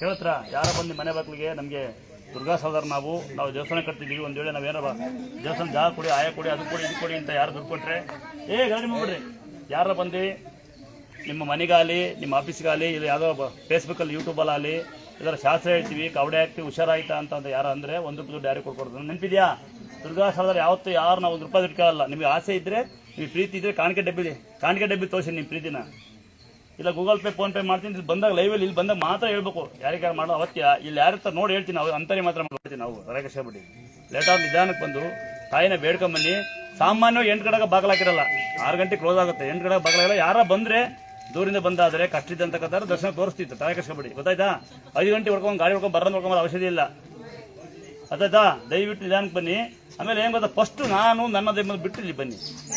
ಕೇಳತ್ರ? ಯಾರ ಬಂದು ಮನೆ ಬಾಗಿಲಿಗೆ ನಮಗೆ ದುರ್ಗಾ ಸಹೋದರ ನಾವು ನಾವು ದೇವಸ್ಥಾನ ಕಟ್ತಿದ್ದೀವಿ, ಒಂದು ವೇಳೆ ನಾವೇನಪ್ಪ ದೇವಸ್ಥಾನ ಜಾಗ ಕೊಡಿ, ಆಯ ಕೊಡಿ, ಅದು ಕೊಡಿ, ಇದು ಕೊಡಿ ಅಂತ ಯಾರು ದುಡ್ಡು ಕೊಟ್ಟರೆ ಏ ಗಾಡಿ ಮಾಡ್ಬಿಡ್ರಿ ಯಾರ ಬಂದು ನಿಮ್ಮ ಮನೆಗಾಲಿ, ನಿಮ್ಮ ಆಫೀಸ್ಗಾಲಿ ಇದು ಯಾವುದೋ ಫೇಸ್ಬುಕ್ಕಲ್ಲಿ ಯೂಟ್ಯೂಬಲ್ಲಿ ಇದರ ಶಾಸ್ತ್ರ ಹೇಳ್ತೀವಿ, ಕವಡೆ ಹಾಕ್ತೀವಿ, ಹುಷಾರಾಯ್ತಾ ಅಂತ ಅಂತ ಯಾರು ಅಂದರೆ ಒಂದು ರೂಪಾಯಿ ದುಡ್ಡು ಯಾರಿಗೆ ಕೊಡ್ಕೊಡ್ದು ನೆನಪಿದ್ಯಾ? ದುರ್ಗಾ ಸಹೋದರ ಯಾವತ್ತೂ ಯಾರು ನಾವು ಒಂದು ರೂಪಾಯಿ ದುಡ್ಡು ನಿಮಗೆ ಆಸೆ ಇದ್ದರೆ ನೀವು ಪ್ರೀತಿ ಇದ್ದರೆ ಕಾಣಿಕೆ ಡಬ್ಬಿ ಕಾಣಿಕೆ ಡಬ್ಬಿ ತೋರಿಸಿ ನಿಮ್ಮ ಪ್ರೀತಿನ. ಇಲ್ಲ ಗೂಗಲ್ ಪೇ ಫೋನ್ ಪೇ ಮಾಡ್ತೀನಿ. ಬಂದಾಗ ಲೈವಲ್ಲಿ ಇಲ್ಲಿ ಬಂದಾಗ ಮಾತ್ರ ಹೇಳ್ಬೇಕು. ಯಾರಿಗಾರು ಮಾಡೋ ಅವತ್ಯ ಇಲ್ಲಿ ಯಾರ ಹತ್ರ ನೋಡಿ ಹೇಳ್ತೀನಿ ನಾವು. ಅಂತಾನೆ ಮಾತ್ರ ಮಾಡ್ತೀನಿ ನಾವು. ರಾಕೇಶ್ ಬಿಡಿ ಲೇಟ್ ಆಫ್ ನಿಧಾನಕ್ಕೆ ಬಂದು, ತಾಯಿನ ಬೇಡ್ಕೊಂಬನ್ನಿ ಸಾಮಾನ್ಯ ಎಂಟು ಕಡೆಗೆ ಬಾಗಿಲಾಕಿರಲ್ಲ ಆರು ಗಂಟೆ ಕ್ಲೋಸ್ ಆಗುತ್ತೆ. ಎಂಟು ಕಡೆಗೆ ಬಾಗಿಲಾಗಿಲ್ಲ ಯಾರ ಬಂದ್ರೆ, ದೂರಿಂದ ಬಂದಾದರೆ ಕಷ್ಟ ಕತ್ತಾರೆ ದರ್ಶನ ತೋರಿಸ್ತಿತ್ತು. ತಲೆ ಕಷ್ಟಪಡಿ. ಗೊತ್ತಾಯ್ತಾ? ಐದು ಗಂಟೆ ಹೊಡ್ಕೊಂಡು, ಗಾಡಿ ಹೊಡ್ಕೊಂಡು ಬರೋದು ಹೊಡ್ಕೊಂಡು ಅವಶ್ಯಕತೆ ಇಲ್ಲ. ಅದಾಯ್ತಾ ದಯವಿಟ್ಟು ನಿಧಾನಕ್ಕೆ ಬನ್ನಿ. ಆಮೇಲೆ ಏನು ಗೊತ್ತಾ ಫಸ್ಟ್ ನಾನು ಮೊದಲು ಬಿಟ್ಟು ಇಲ್ಲಿ ಬನ್ನಿ.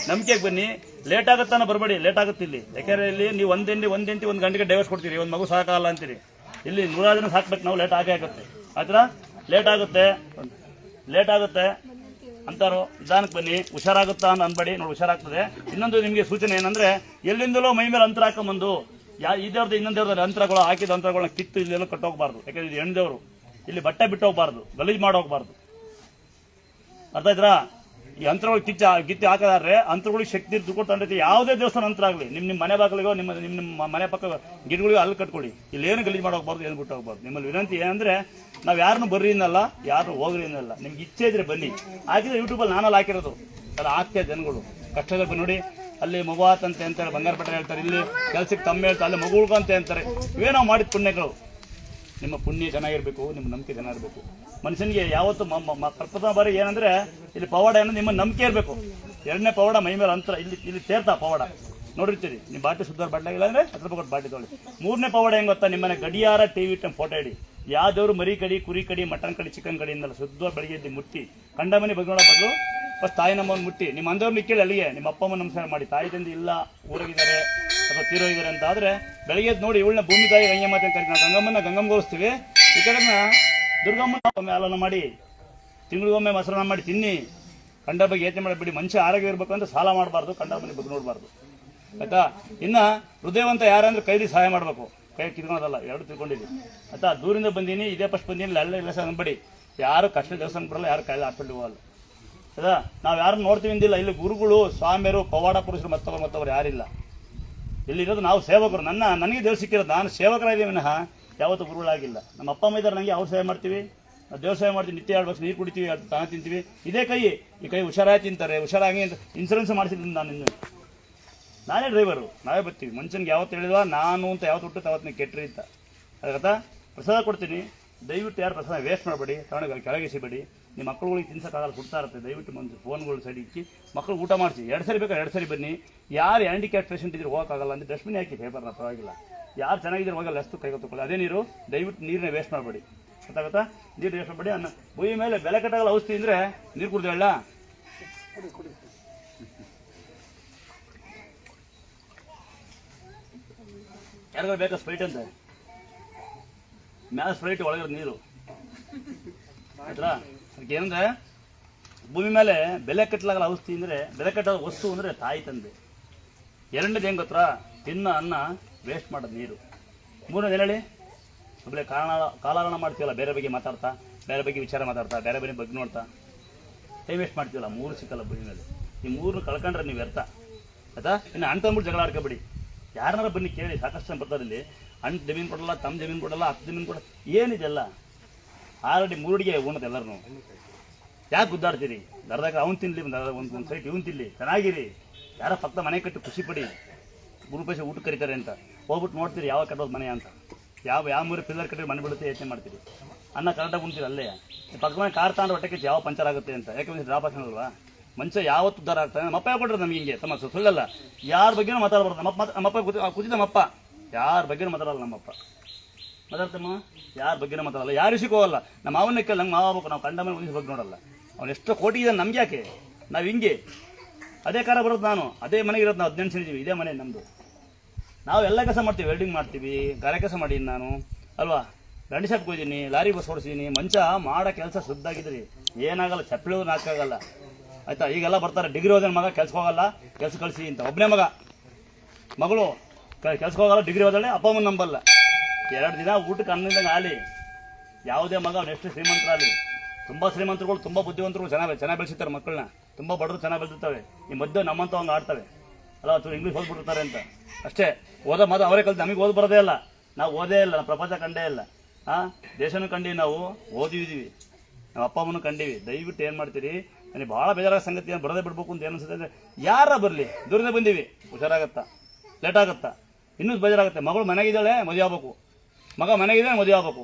ನಂಬಿಕೆಗೆ ಬನ್ನಿ. ಲೇಟ್ ಆಗುತ್ತಾನ ಬರಬೇಡಿ ಲೇಟ್ ಆಗುತ್ತೆ ಇಲ್ಲಿ. ಯಾಕಂದ್ರೆ ಇಲ್ಲಿ ನೀವು ಒಂದೆಂಟಿ ಒಂದೆಂಟಿ ಒಂದು ಗಂಟೆಗೆ ಡೈವರ್ಸ್ ಕೊಡ್ತೀರಿ. ಒಂದು ಮಗು ಸಾಕಲ್ಲ ಅಂತೀರಿ. ಇಲ್ಲಿ ನೂರಾರು ಜನ ಸಾಕ್ಬೇಕು ನಾವು ಲೇಟ್ ಆಗೇ ಆಗುತ್ತೆ. ಆಯ್ತಾ ಲೇಟ್ ಆಗುತ್ತೆ. ಲೇಟ್ ಆಗುತ್ತೆ. ಅಂತಾರೋ ನಿಧಾನಕ್ಕೆ ಬನ್ನಿ. ಹುಷಾರಾಗುತ್ತಾ ಅಂತ ಅನ್ಬೇಡಿ. ನೋಡಿ, ಹುಷಾರಾಗ್ತದೆ. ಇನ್ನೊಂದು ನಿಮಗೆ ಸೂಚನೆ ಏನಂದ್ರೆ, ಎಲ್ಲಿಂದಲೋ ಮೈ ಮೇಲೆ ಅಂತರ ಹಾಕೊಂಬಂದು ಯಾ ಇದೇವ್ರದ್ದು ಇನ್ನೊಂದು ದೇವ್ರದ್ದು ಅಂತರಗಳು ಹಾಕಿದ ಅಂತರಗಳನ್ನ ಕಿತ್ತು ಇಲ್ಲೆಲ್ಲ ಕಟ್ಟೋಗ್ಬಾರ್ದು. ಯಾಕಂದ್ರೆ ಇದು ಹೆಣ್ದೇವ್ರು ಇಲ್ಲಿ ಬಟ್ಟೆ ಬಿಟ್ಟು ಹೋಗ್ಬಾರ್ದು, ಗಲೀಜ್ ಮಾಡೋಗ್ಬಾರ್ದು ಅರ್ಥ ಆಯ್ತಾ ಈ ಅಂತರಗಳು ಕಿಚ್ಚ ಕಿತ್ತಿ ಹಾಕದಾದ್ರೆ ಅಂತರಗಳಿಗೆ ಶಕ್ತಿ ದುಡ್ಕೊಟ್ಟು ಯಾವುದೇ ದೇವಸ್ಥಾನ ಅಂತರ ಆಗಲಿ. ನಿಮ್ಮ ನಿಮ್ಮ ಮನೆ ಬಾಗಿಲಿಗೋ, ನಿಮ್ಮ ನಿಮ್ಮ ನಿಮ್ಮ ಮನೆ ಪಕ್ಕ ಗಿಡಗಳಿಗೋ ಅಲ್ಲಿ ಕಟ್ಕೊಳ್ಳಿ. ಇಲ್ಲಿ ಏನು ಗಲೀಜ್ ಮಾಡೋಗ್ಬಾರ್ದು ಏನು ಬಿಟ್ಟು ಹೋಗ್ಬಾರ್ದು. ನಿಮ್ಮಲ್ಲಿ ವಿನಂತಿ ಏನಂದ್ರೆ, ನಾವು ಯಾರನ್ನು ಬರ್ರಿ ಅನ್ನಲ್ಲ ಯಾರು ಹೋಗ್ರಿ ಅನ್ನಲ್ಲ. ನಿಮ್ಗೆ ಇಚ್ಛೆ ಇದ್ರೆ ಬನ್ನಿ. ಹಾಕಿದ್ರೆ ಯೂಟ್ಯೂಬಲ್ಲಿ ನಾನಲ್ಲಿ ಹಾಕಿರೋದು. ಅದು ಹಾಕ್ತಿಯ ಜನಗಳು. ಕಷ್ಟದಲ್ಲಿ ನೋಡಿ. ಅಲ್ಲಿ ಮಗುವಾತಂತೆ ಅಂತ ಅಂತಾರೆ ಬಂಗಾರ ಪಟ್ಟ ಹೇಳ್ತಾರೆ. ಇಲ್ಲಿ ಕೆಲ್ಸಕ್ಕೆ ತಮ್ಮ ಹೇಳ್ತಾರೆ, ಅಲ್ಲಿ ಮಗು ಅಂತ ಅಂತಾರೆ. ಇವೇ ನಾವು ಮಾಡಿದ ಪುಣ್ಯಗಳು. ನಿಮ್ಮ ಪುಣ್ಯ ಚೆನ್ನಾಗಿರ್ಬೇಕು ನಿಮ್ಮ ನಂಬಿಕೆ ಚೆನ್ನಾಗಿರಬೇಕು ಮನುಷ್ಯನಿಗೆ ಯಾವತ್ತು ಪ್ರಪ್ರಥಮ ಬಾರಿ ಏನಂದ್ರೆ, ಇಲ್ಲಿ ಪವಾಡ ಏನಂದ್ರೆ ನಿಮ್ಮ ನಂಬಿಕೆ ಇರಬೇಕು. ಎರಡನೇ ಪವಾಡ ಮೈ ಮೇಲೆ ಅಂತರ, ಇಲ್ಲಿ ಇಲ್ಲಿ ತೇರ್ತಾ ಪವಾಡ. ನೋಡಿರ್ತೀರಿ, ನಿಮ್ಮ ಬಾಟಿ ಶುದ್ಧ ಬಾಟ್ಲಾಗಿಲ್ಲ ಅಂದ್ರೆ ಹತ್ರ ರೂಪಾಯಿ ಬಾಟಿ ಮೂರನೇ ಪವಾಡ ಹೆಂಗ್ ಗೊತ್ತಾ? ನಿಮ್ಮನೆ ಗಡಿಯಾರ ಟಿ ವಿ ಟೈಮ್ ಫೋಟೋ ಇಡಿ. ಯಾವ್ದವ್ರು ಮರಿ ಕಡಿ, ಕುರಿ ಕಡಿ, ಮಟನ್ ಕಡಿ, ಚಿಕನ್ ಕಡಿ ಇಂದಲ್ಲ ಶುದ್ಧ ಬೆಳಗ್ಗೆ ಮುಟ್ಟಿ. ಕಂಡ ಮನೆ ಬದಲು ಫಸ್ಟ್ ತಾಯಿ ನಮ್ಮನ್ನು ಮುಟ್ಟಿ. ನಿಮ್ಮ ಅಂದವ್ರನ್ನ ಕೇಳಿ ಅಲ್ಲಿಗೆ, ನಿಮ್ಮ ಅಪ್ಪ ಅಮ್ಮ ನಮಸ್ಕಾರ ಮಾಡಿ. ತಾಯಿ ತಂದೆ ಇಲ್ಲ, ಊರಾಗಿದ್ದಾರೆ ಅಥವಾ ತೀರೋಗಿದ್ದಾರೆ ಅಂತ ಆದರೆ ಬೆಳಗ್ಗೆ ನೋಡಿ ಇವಳನ್ನ ಭೂಮಿ ತಾಯಿ ಗಂಗೆ ಮಾತೆ ಅಂತ ಕರಿತೀವಿ ನಾವು ಗಂಗಮ್ಮನ ಗಂಗಮ್ಮಗೋಸ್ತೀವಿ ಈ ಕಡೆನ ದುರ್ಗಮ್ಮನ ಒಮ್ಮೆ ಮಾಡಿ, ತಿಂಗಳಿಗೊಮ್ಮೆ ಮೊಸರನ್ನ ಮಾಡಿ ತಿನ್ನಿ. ಕಂಡ ಬಗ್ಗೆ ಯೋಚನೆ ಮಾಡಬೇಡಿ ಮನುಷ್ಯ ಆರೋಗ್ಯ ಇರಬೇಕು ಅಂತ ಸಾಲ ಮಾಡಬಾರ್ದು ಕಂಡ ಬಗ್ಗೆ ನೋಡಬಾರ್ದು. ಆಯ್ತಾ? ಇನ್ನ ಹೃದಯವಂತ ಯಾರಂದ್ರೆ ಕೈಲಿ ಸಹಾಯ ಮಾಡಬೇಕು. ಕೈ ಕಿತ್ಕೊಳೋದಲ್ಲ ಎರಡು ತಿಳ್ಕೊಂಡಿದ್ವಿ ಆಯ್ತಾ? ದೂರಿಂದ ಬಂದೀನಿ, ಇದೇ ಫಸ್ಟ್ ಬಂದೀನಿ ಅಲ್ಲ ಇಲ್ಲ ಸಹ ಅನ್ಬೇಡಿ ಯಾರು ಕಷ್ಟ ದೇವಸ್ಥಾನ ಬರಲ್ಲ, ಯಾರು ಕೈಲಿ ಹಾಸ್ಪಿಟ್ಲಿಗೆ ಹೋಗಲ್ಲ. ಆಯ್ತಾ ನಾವು ಯಾರು ನೋಡ್ತೀವಿ ಅಂದಿಲ್ಲ. ಇಲ್ಲಿ ಗುರುಗಳು, ಸ್ವಾಮಿಯರು, ಪವಾಡ ಪುರುಷರು ಮತ್ತೊಬ್ಬರು ಮತ್ತೊಬ್ಬರು ಯಾರಿಲ್ಲ. ಇಲ್ಲಿರೋದು ನಾವು ಸೇವಕರು. ನನ್ನ, ನನಗೆ ದೇವ್ರು ಸಿಕ್ಕಿರೋದು. ನಾನು ಸೇವಕರಾಗಿದ್ದೀನಿ ವಿನಃ ಯಾವತ್ತೂ ಗುರುಗಳಾಗಿಲ್ಲ. ನಮ್ಮ ಅಪ್ಪ, ಅಮ್ಮ ಇದ್ದಾರೆ ನನಗೆ ಅವ್ರು ಸೇವೆ ಮಾಡ್ತೀವಿ? ನಾವು ದೇವ್ರ ಸೇವೆ ಮಾಡ್ತೀವಿ. ನಿತ್ಯ ಎರಡು ವರ್ಷ ನೀರು ಕುಡಿತೀವಿ, ಅದು ತಾನ ತಿಂತೀವಿ. ಇದೇ ಕೈ. ಈ ಕೈ ಹುಷಾರಾಗಿ ತಿಂತಾರೆ. ಹುಷಾರಾಗಿ ಅಂತ ಇನ್ಸೂರೆನ್ಸ್ ಮಾಡಿಸಿದ್ದೀನಿ ನಾನು ಇನ್ನು. ನಾನೇ ಡ್ರೈವರು ನಾವೇ ಬರ್ತೀವಿ. ಮನುಷ್ಯನಿಗೆ ಯಾವತ್ತು ಹೇಳಿದ್ವಾ? ನಾನು ಅಂತ ಯಾವತ್ತು ಹುಟ್ಟು ಅವತ್ತು ಕೆಟ್ಟರಿ ಅಂತ. ಅದಕ್ಕೆ ಪ್ರಸಾದ ಕೊಡ್ತೀನಿ. ದಯವಿಟ್ಟು ಯಾರು ಪ್ರಸಾದ ವೇಸ್ಟ್ ಮಾಡಬೇಡಿ. ತಗೊಂಡು ಕೆಳಗೆ ಎಸಿಬೇಡಿ. ನಿಮ್ಮ ಮಕ್ಕಳುಗಳಿಗೆ ತಿನ್ಸೋಕ್ಕಾಗಲ್ಲ, ಕೊಡ್ತಾ ಇರುತ್ತೆ. ದಯವಿಟ್ಟು ಒಂದು ಫೋನ್ಗಳು ಸೈಡ್ ಇಕ್ಕಿ. ಮಕ್ಕಳು ಊಟ ಮಾಡಿಸಿ. ಎರಡು ಸರಿ ಬೇಕಾದ್ರೆ ಎರಡು ಸರಿ ಬನ್ನಿ. ಯಾರು ಹ್ಯಾಂಡಿಕ್ಯಾಪ್ ಪೇಷಂಟ್ ಇದ್ರೆ ಹೋಗೋಕ್ಕಾಗಲ್ಲ ಅಂದರೆ ಡಸ್ಟ್ಬಿನ್ ಹಾಕಿ ಪೇಪರ್ನ ಪರವಾಗಿಲ್ಲ. ಯಾರು ಚೆನ್ನಾಗಿದ್ರೆ ಹೋಗಲ್ಲ, ಅಷ್ಟು ಕೈ ಗೊತ್ತಕೊಳ್ಳಿ ಅದೇ ನೀರು, ದಯವಿಟ್ಟು ನೀರನ್ನ ವೇಸ್ಟ್ ಮಾಡಬೇಡಿ. ಗೊತ್ತಾಗುತ್ತಾ ನೀರು ವೇಸ್ಟ್ ಮಾಡಬೇಡಿ. ಅನ್ನ, ಭೂಮಿ ಮೇಲೆ ಬೆಲೆ ಕಟ್ಟಾಗಲ್ಲ ಔಷಧಿ ಅಂದರೆ ನೀರು ಅಲ್ಲ? ಯಾರಿಗಾರು ಬೇಕಾ ಸ್ಪ್ರೈಟ್ ಅಂತ? ಮ್ಯಾಲ ಸ್ಪ್ರೈಟ್ ಒಳಗಿರೋದು ನೀರು. ಆಯ್ತಾ? ಅದಕ್ಕೆ ಭೂಮಿ ಮೇಲೆ ಬೆಲೆ ಕಟ್ಟಲಾಗಲ್ಲ ಔಷಧಿ ಅಂದರೆ, ಬೆಲೆ ಕಟ್ಟೋ ವಸ್ತು ಅಂದರೆ ತಾಯಿ ತಂದೆ. ಎರಡನೇದು ಹೆಂಗೆ ಗೊತ್ತಾ ತಿನ್ನ ಅನ್ನ ವೇಸ್ಟ್ ಮಾಡೋದು ನೀರು. ಮೂರನೇದು ಹೇಳಿ? ಒಬ್ಬಳೆ ಕಾರಣ ಕಾಲಹರಣ ಮಾಡ್ತೀವಲ್ಲ, ಬೇರೆ ಬಗ್ಗೆ ಮಾತಾಡ್ತಾ, ಬೇರೆ ಬಗ್ಗೆ ವಿಚಾರ ಮಾತಾಡ್ತಾ, ಬೇರೆ ಬೇರೆ ಬಗ್ಗೆ ನೋಡ್ತಾ. ಟೈಮ್ ವೇಸ್ಟ್ ಮಾಡ್ತೀವಲ್ಲ, ಮೂರು ಸಿಕ್ಕಲ್ಲ ಭೂಮಿ ಮೇಲೆ. ಈ ಮೂರನ್ನ ಕಳ್ಕೊಂಡ್ರೆ ನೀವು ವ್ಯರ್ಥ. ಆಯ್ತಾ? ಇನ್ನು ಅಣ್ಣ ತಂದ್ಬಿಟ್ಟು ಜಗಳ ಆಡ್ಕೊಬೇಡಿ. ಯಾರನ್ನಾರ ಬನ್ನಿ ಕೇಳಿ, ಸಾಕಷ್ಟು ಜನ ಬರ್ತಾರೆ ಇಲ್ಲಿ. ಅಣ್ಣ ಜಮೀನು ಕೊಡಲ್ಲ, ತಮ್ಮ ಜಮೀನು ಕೊಡಲ್ಲ ಹತ್ತು ಜಮೀನು ಕೊಡಲ್ಲ ಏನಿದೆಲ್ಲ ಆಲ್ರೆಡಿ ಮೂರಡಿಗೆ ಉಣ್ಣದು ಎಲ್ಲರೂ ಯಾಕೆ ಗುದ್ದಾಡ್ತೀರಿ? ದರ್ದಾಗ ಅವ್ನು ತಿನ್ಲಿ, ಒಂದು ಒಂದು ಸೈಟ್ ಇವ್ನು ತಿನ್ಲಿ. ಚೆನ್ನಾಗಿರಿ. ಯಾರ ಪಕ್ಕ ಮನೆ ಕಟ್ಟಿ ಖುಷಿ ಪಡಿ. ಗುರು ಪೈಸೆ ಊಟ ಕರೀತಾರೆ ಅಂತ. ಹೋಗ್ಬಿಟ್ಟು ನೋಡ್ತೀರಿ ಯಾವ ಕಟ್ಟೋದು ಮನೆ ಅಂತ. ಯಾವ ಯಾವ ಮೂರು ಪಿಲ್ಲರ್ ಕಟ್ಟಿ ಮನೆ ಬಿಡುತ್ತೆ ಯೋಚನೆ ಮಾಡ್ತೀರಿ. ಅನ್ನ ಕರೆಕ್ಟಾಗಿ ಉಣ್ತೀರಿ ಅಲ್ಲೇ. ಪಕ್ಕ ಮನೆ ಕಾರ್ ತಗೊಂಡು ಹೊಟ್ಟೆಗೆ ಯಾವ ಪಂಚರ್ ಆಗುತ್ತೆ ಅಂತ. ಯಾಕಂದ್ರೆ ಡ್ರಾಪ್ ಹಾಕಲ್ವಾ ಮನುಷ್ಯ ಯಾವತ್ತು ಉದ್ಧಾರ ಆಗ್ತಾನೆ? ನಮ್ಮಪ್ಪ ಹೇಳ್ಕೊಟ್ರೆ ನಮಗೆ ಹಿಂಗೆ? ತಮ್ಮ ಸುಳ್ಳಲ್ಲ. ಯಾರ ಬಗ್ಗೆನೂ ಮಾತಾಡ್ಬಾರ್ದು. ನಮ್ಮಪ್ಪ ನಮ್ಮಪ್ಪ ಕೂತಿ ನಮ್ಮಪ್ಪ ಯಾರ ಬಗ್ಗೆನೂ ಮಾತಾಡಲ್ಲ ನಮ್ಮಪ್ಪ ಮಾತಾಡ್ತಮ್ಮ ಯಾರ ಬಗ್ಗೆ ಮಾತಾಡಲ್ಲ ಯಾರು ಸಿಗೋಲ್ಲ ನಮ್ಮ ಮಾವನ ಕೇಳಿ ಮಾವ ಬೇಕು, ನಾವು ಕಂಡ ಮೇಲೆ ಬಗ್ಗೆ ನೋಡಲ್ಲ. ಅವ್ನು ಎಷ್ಟು ಕೋಟಿ ಇದೆ, ನಮ್ಗೆ ಯಾಕೆ? ನಾವು ಹಿಂಗೆ. ಅದೇ ಕಾರ ಬರೋದು ನಾನು. ಅದೇ ಮನೆಗೆ ಇರೋದು ನಾವು ಹದಿನೆಂಟು ಜನ ಇದೇ ಮನೆ ನಮ್ಮದು ನಾವು ಎಲ್ಲ ಕೆಲಸ ಮಾಡ್ತೀವಿ, ವೆಲ್ಡಿಂಗ್ ಮಾಡ್ತೀವಿ, ಗಾರೆ ಕೆಲಸ ಮಾಡೀನಿ ನಾನು. ಅಲ್ವಾ? ಗಂಡಿ ಶಾಪ್ಗೆ ಹೋಗಿದ್ದೀನಿ, ಲಾರಿ ಬಸ್ ಓಡಿಸಿದ್ದೀನಿ ಮಂಚ ಮಾಡೋ ಕೆಲಸ ಶುದ್ಧಾಗಿದ್ರಿ. ಏನಾಗಲ್ಲ, ಚಪ್ಪಲಿ ನಾಕಾಗಲ್ಲ ಆಯ್ತಾ? ಈಗೆಲ್ಲ ಬರ್ತಾರೆ, ಡಿಗ್ರಿ ಓದಿನ ಮಗ ಕೆಲ್ಸಕ್ಕೆ ಹೋಗಲ್ಲ, ಕೆಲಸ ಕಳಿಸಿ ಅಂತ. ಒಬ್ಬನೇ ಮಗ. ಮಗಳು ಕೆಲ್ಸಕ್ಕೆ ಹೋಗಲ್ಲ, ಡಿಗ್ರಿ ಓದಳೆ, ಅಪ್ಪ ಅಮ್ಮನ ನಂಬಲ್ಲ. ಎರಡು ದಿನ ಊಟಕ್ಕೆ ಅನ್ನದಂಗೆ ಆಲಿ ಯಾವುದೇ ಮಗ ಶ್ರೀಮಂತರು ಶ್ರೀಮಂತರಾಗಲಿ. ತುಂಬ ಶ್ರೀಮಂತರುಗಳು, ತುಂಬ ಬುದ್ಧಿವಂತರು ಚೆನ್ನಾಗಿ ಚೆನ್ನಾಗಿ ಬೆಳೆಸಿರ್ತಾರೆ ಮಕ್ಕಳನ್ನ. ತುಂಬ ಬಡವರು ಚೆನ್ನಾಗಿ ಬೆಳೆದಿರ್ತವೆ. ಈ ಮಧ್ಯೆ ನಮ್ಮಂತ ಹಂಗೆ ಆಡ್ತವೆ. ಅಲ್ಲ ಅಥವಾ ಇಂಗ್ಲೀಷ್ ಓದ್ಬಿಟ್ಟಿರ್ತಾರೆ ಅಂತ. ಅಷ್ಟೇ. ಓದೋ ಮಾತು ಅವರೇ ಕಲಿತು, ನಮಗೆ ಓದ್ ಬರೋದೇ ಇಲ್ಲ. ನಾವು ಓದೇ ಇಲ್ಲ ನಮ್ಮ ಪ್ರಪಂಚ ಕಂಡೇ ಇಲ್ಲ. ಹಾಂ ದೇಶನೂ ಕಂಡೀವಿ ನಾವು ಓದಿದ್ದೀವಿ ನಮ್ಮ ಅಪ್ಪ ಅಮ್ಮನೂ ಕಂಡೀವಿ. ದಯವಿಟ್ಟು ಏನು ಮಾಡ್ತೀರಿ? ನನಗೆ ಭಾಳ ಬೇಜಾರಾದ ಸಂಗತಿ ಏನು ಬರದೇ ಬಿಡ್ಬೇಕು ಅಂತ ಏನು ಅನಿಸುತ್ತೆ ಅಂದರೆ ಯಾರ ಬರಲಿ? ದೂರದಿಂದ ಬಂದೀವಿ. ಹುಷಾರಾಗತ್ತಾ? ಲೇಟ್ ಆಗುತ್ತಾ? ಇನ್ನೂ ಬೇಜಾರಾಗುತ್ತೆ. ಮಗಳು ಮನೆಗಿದ್ದಾಳೆ, ಮದುವೆ ಆಗ್ಬೇಕು. ಮಗ ಮನೆಗಿದೆ ಮದುವೆ ಆಗ್ಬೇಕು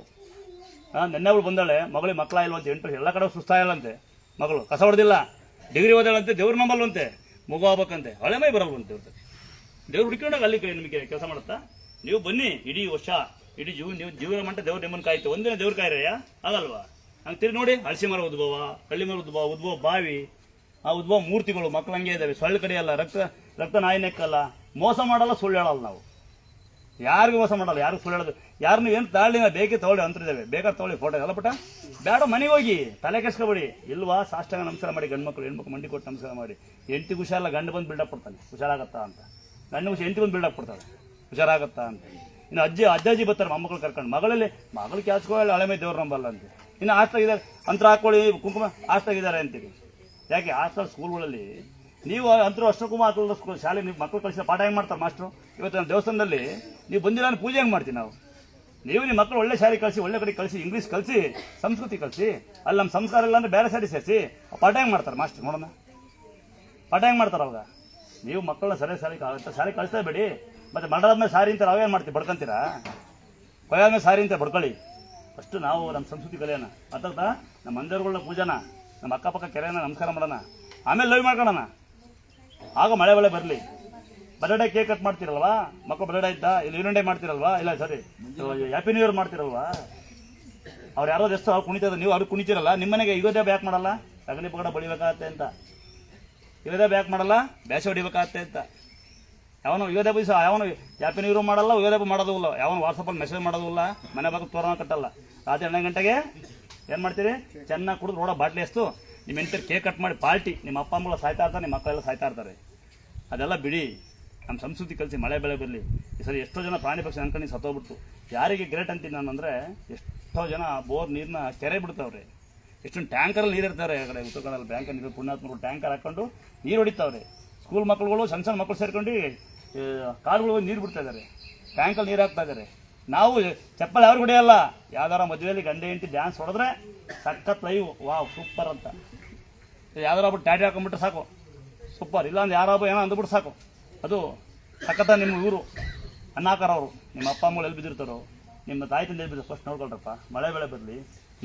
ನೆನ್ನೆ ಅವಳು ಬಂದಾಳೆ, ಮಗಳಿಗೆ ಮಕ್ಕಳ ಇಲ್ವಂತೆ ಎಂಟು ಎಲ್ಲ ಕಡೆ ಸುಸ್ತಾಯಿಲ್ಲಂತೆ ಮಗಳು ಕಸ ಹೊಡೆದಿಲ್ಲ, ಡಿಗ್ರಿ ಓದಾಳಂತೆ, ದೇವ್ರ ನಂಬಲ್ವಂತೆ, ಮಗು ಆಗ್ಬೇಕಂತೆ. ಹಳೆ ಮೈ ಬರಲ್ವಂತೆ ಇವ್ರದ್ದು ದೇವ್ರು ಹುಡುಕೊಂಡಾಗ ಅಲ್ಲಿ ನಿಮಗೆ ಕೆಲಸ ಮಾಡುತ್ತಾ? ನೀವು ಬನ್ನಿ, ಇಡೀ ವರ್ಷ, ಇಡೀ ಜೀವ, ನೀವು ಜೀವನ ಮಂಟ ದೇವ್ರ ನಿಮ್ಮನ್ನು ಕಾಯ್ತು ಒಂದಿನ ದೇವ್ರ ಕಾಯ್ರಯ್ಯ? ಆಗಲ್ವಾ? ಹಂಗೆ ತಿರುಗಿ ನೋಡಿ, ಹಳಸಿ ಮರ ಉದ್ಭವ, ಕಳ್ಳಿ ಮರ ಉದ್ಭವ ಉದ್ಭವ ಬಾವಿ, ಆ ಉದ್ಭವ ಮೂರ್ತಿಗಳು ಮಕ್ಕಳು ಹಂಗೆ ಇದ್ದಾವೆ. ಸೊಳ್ಳೆ ಕಡೆಯಲ್ಲ, ರಕ್ತ ರಕ್ತ ನಾಯಿ ನೆಕ್ಕಲ್ಲ ಮೋಸ ಮಾಡಲ್ಲ, ಸುಳ್ಳು ಹೇಳಲ್ಲ ನಾವು. ಯಾರಿಗೂ ಮೋಸ ಮಾಡಲ್ಲ ಯಾರು ಸುಳ್ಳು ಹೇಳೋದು. ಯಾರು ನೀನು ಏನು ತಾಳಿ ಬೇಕೇ ತಗೊಳ್ಳಿ ಅಂತಿದ್ದೇವೆ. ಬೇಕಾದ್ರೆ ತಗೊಳ್ಳಿ ಫೋಟೋ ಎಲ್ಲ ಪುಟ. ಬೇಡ, ಮನೆಗೆ ಹೋಗಿ. ತಲೆ ಕೆಸ್ಕೊಬೇಡಿ ಇಲ್ವಾ? ಸಾಷ್ಟಾಂಗ ನಮಸ್ಕಾರ ಮಾಡಿ, ಗಂಡು ಮಕ್ಕಳು ಹೆಣ್ಮಕ್ಳು ಮಂಡಿ ಕೊಟ್ಟು ನಮಸ್ಕಾರ ಮಾಡಿ. ಎಂಟಿ ಹುಷಾರಲ್ಲ ಗಂಡು ಬಂದು ಬಿಲ್ಡಪ್ ಕೊಡ್ತಾನೆ. ಹುಷಾರಾಗತ್ತಾ ಅಂತ. ಗಂಡು ಹುಷ ಎಂಟಿ ಬಂದು ಬಿಲ್ಡಪ್ ಕೊಡ್ತಾಳೆ. ಹುಷಾರಾಗತ್ತಾ ಅಂತ. ಇನ್ನು ಅಜ್ಜಿ ಅಜ್ಜಾಜಿ ಬರ್ತಾರೆ ಮೊಮ್ಮಕ್ಕಳು ಕರ್ಕೊಂಡು. ಮಗಳಲ್ಲಿ, ಮಗಳು ಕ್ಯಾಚ್ಕೊಳ್ಳಿ ಹಳೆ ಮೈ ದೇವ್ರು ನಂಬಲ್ಲ ಅಂತ. ಇನ್ನು ಹಾಸ್ಟಾಗಿದ್ದಾರೆ ಅಂತರ ಹಾಕೊಳ್ಳಿ ಕುಂಕುಮ ಹಾಸ್ಟಾಗಿದ್ದಾರೆ ಅಂತೀವಿ ಯಾಕೆ? ಹಾಸ್ಟೆಲ್ ಸ್ಕೂಲ್ಗಳಲ್ಲಿ ನೀವು ಅಂತರೂ ಕುಮಾರ್ ಹಾಕಲ್ಲ ಸ್ಕೂಲ್ ಶಾಲೆ ನೀವು ಮಕ್ಕಳು ಕಳಿಸಿದ ಪಾಠ ಹೆಂಗೆ ಮಾಡ್ತಾರೆ ಮಾಸ್ಟ್ರು? ಇವತ್ತು ನಮ್ಮ ದೇವಸ್ಥಾನದಲ್ಲಿ ನೀವು ಬಂದಿಲ್ಲ ಅಂದ್ರೆ ಪೂಜೆ ಹೆಂಗೆ ಮಾಡ್ತೀವಿ ನಾವು? ನೀವು ನಿಮ್ಮ ಮಕ್ಕಳು ಒಳ್ಳೆ ಶಾಲೆ ಕಳಿಸಿ, ಒಳ್ಳೆ ಕಡೆ ಕಳಿಸಿ ಇಂಗ್ಲೀಷ್ ಕಳಿಸಿ, ಸಂಸ್ಕೃತಿ ಕಳಿಸಿ, ಅಲ್ಲಿ ನಮ್ಮ ಸಂಸ್ಕಾರ ಇಲ್ಲ ಅಂದ್ರೆ ಬೇರೆ ಶಾಲೆ ಸೇರಿಸಿ ಪಾಠ ಹೆಂಗೆ ಮಾಡ್ತಾರೆ ಮಾಸ್ಟ್ರು ನೋಡೋಣ. ಪಾಠ ಹೆಂಗೆ ಮಾಡ್ತಾರೆ ಅವಾಗ? ನೀವು ಮಕ್ಕಳನ್ನ ಸರಿ ಶಾಲೆ ಕಳಿಸ್ತಾ ಶಾಲೆ ಕಳಿಸ್ತಾ ಬೇಡಿ. ಮತ್ತೆ ಮೇಲೆ ಸಾರಿ ಅಂತ ನಾವೇನು ಮಾಡ್ತೀವಿ, ಬಡ್ಕೊಂತೀರಾ? ಕೊಯ್ಯಾದ್ಮೇಲೆ ಸಾರಿ ಅಂತ ಬಡ್ಕೊಳ್ಳಿ. ಅಷ್ಟು ನಾವು ನಮ್ಮ ಸಂಸ್ಕೃತಿ ಕಲಿಯೋಣ ಅಂತ ನಮ್ಮ ಮಂದಿರಗಳ ಪೂಜಾನ, ನಮ್ಮ ಅಕ್ಕಪಕ್ಕ ಕೆರೆಯನ್ನ ನಮಸ್ಕಾರ ಮಾಡೋಣ. ಆಮೇಲೆ ಲವ್ ಮಾಡ್ಕೊಳ್ಳೋಣ ಆಗ ಮಳೆ ಬೆಳೆ ಬರಲಿ. ಬರ್ಡೇ ಕೇಕ್ ಕಟ್ ಮಾಡ್ತಿರಲ್ವಾ? ಮಕ್ಕಳು ಬರ್ಡೇ ಇದ್ದ, ಇಲ್ಲಿ ಯೂನಿಯನ್ ಡೇ ಮಾಡ್ತಿರಲ್ವಾ? ಇಲ್ಲ, ಸರಿ. ಹ್ಯಾಪಿ ನ್ಯೂ ಇಯರ್ ಮಾಡ್ತಿರಲ್ವಾ? ಅವ್ರು ಯಾರೋ ಎಷ್ಟು ಅವ್ರು ಕುಣಿತದ ನೀವು ಅವ್ರಿಗೆ ಕುಣಿತಿರಲ್ಲ? ನಿಮ್ಮ ಮನೆಗೆ ಇಗೋದೇ ಬ್ಯಾಕ್ ಮಾಡಲ್ಲ? ಅಗ್ನಿ ಪಗಡ ಬಡಿಬೇಕಾಗತ್ತೆ ಅಂತ. ಇಗೋದೇ ಬ್ಯಾಕ್ ಮಾಡಲ್ಲ? ಬೇಸೆ ಹೊಡಿಬೇಕಾಗತ್ತೆ ಅಂತ. ಯಾವನು ಯುಗಾದಿ ಬಿಸ ಯಾವನು ಹ್ಯಾಪಿ ನ್ಯೂ ಇಯರ್ ಮಾಡಲ್ಲ ಯುಗಾದಿ ಮಾಡೋದು ಇಲ್ಲ. ಯಾವನು ವಾಟ್ಸಪ್ಪಲ್ಲಿ ಮೆಸೇಜ್ ಮಾಡೋದು ಇಲ್ಲ. ಮನೆ ಬಗ್ಗೆ ತೋರಣ ಕಟ್ಟಲ್ಲ. ರಾತ್ರಿ ಹನ್ನೊಂದು ಗಂಟೆಗೆ ಏನು ಮಾಡ್ತೀರಿ? ಚೆನ್ನಾಗಿ ಕುಡಿದು ರೋಡ ಬಾಟ್ಲಿ ಎಸ್ತು. ನಿಮ್ಮ ಹೆಂಡತಿ ಕೇಕ್ ಕಟ್ ಮಾಡಿ ಪಾರ್ಟಿ. ನಿಮ್ಮ ಅಪ್ಪ ಅಮ್ಮಗಳು ಸಾಯ್ತಾ ಇರ್ತಾರೆ, ನಿಮ್ಮ ಮಕ್ಕಳೆಲ್ಲ ಸಾಯ್ತಾ ಇರ್ತಾರೆ. ಅದೆಲ್ಲ ಬಿಡಿ. ನಮ್ಮ ಸಂಸ್ಕೃತಿ ಕಲಿಸಿ ಮಳೆ ಬೆಳೆ ಬರಲಿ. ಈ ಸರಿ ಎಷ್ಟೋ ಜನ ಪ್ರಾಣಿ ಪಕ್ಷಿ ಅನ್ಕೊಂಡು ಸತ್ತೋಗ್ಬಿಡ್ತು ಯಾರಿಗೆ ಗ್ರೇಟ್ ಅಂತೀನಿ ನಾನು ಅಂದರೆ ಎಷ್ಟೋ ಜನ ಬೋರ್ ನೀರನ್ನ ಕೆರೆ ಬಿಡ್ತಾವ್ರೆ. ಎಷ್ಟೊಂದು ಟ್ಯಾಂಕರಲ್ಲಿ ನೀರು ಇರ್ತಾರೆ ಆ ಕಡೆ ಉತ್ತರ ಕನ್ನಡ ಬ್ಯಾಂಕ್ ನೀರು ಪುಣ್ಯಾತ್ಮರು ಟ್ಯಾಂಕರ್ ಹಾಕೊಂಡು ನೀರು ಹೊಡಿತಾವ್ರೆ. ಸ್ಕೂಲ್ ಮಕ್ಕಳುಗಳು ಸಣ್ಣ ಸಣ್ಣ ಮಕ್ಕಳು ಸೇರ್ಕೊಂಡು ಕಾರುಗಳು ನೀರು ಬಿಡ್ತಾ ಇದ್ದಾರೆ ಟ್ಯಾಂಕಲ್ಲಿ ನೀರು ಹಾಕ್ತಾ ಇದ್ದಾರೆ ನಾವು ಚಪ್ಪಲ್ ಯಾರು ಹೊಡೆಯಲ್ಲ ಯಾವ್ದಾರ ಮದುವೆಯಲ್ಲಿ ಗಂಡ, ಹೆಂಡತಿ ಡ್ಯಾನ್ಸ್ ಹೊಡೆದ್ರೆ ಸಖತ್ ಲೈವ್ ವಾವ್ ಸೂಪರ್ ಅಂತ. ಯಾವ್ದಾರ ಒಬ್ಬ ಟ್ಯಾಟಿ ಹಾಕೊಂಡ್ಬಿಟ್ರೆ ಸಾಕು. ಸೂಪರ್. ಇಲ್ಲಾಂದ್ರೆ ಯಾರೊಬ್ಬ ಏನೋ ಅಂದ್ಬಿಟ್ಟು ಸಾಕು. ಅದು ಸಖತ್ತ ನಿಮ್ಮ ಇವರು ಅನ್ನಾಕಾರ ಅವರು, ನಿಮ್ಮ ಅಪ್ಪ ಅಮ್ಮಗಳು ಎಲ್ಲಿ ಬಿದ್ದಿರ್ತಾರೋ, ನಿಮ್ಮ ತಾಯಿ ತಂದೆ ಎಲ್ಲಿ ಬಿದ್ದಾರೆ ಫಸ್ಟ್ ನೋಡ್ಕೊಳ್ರಪ್ಪ. ಮಳೆ ಬೆಳೆ ಬರಲಿ.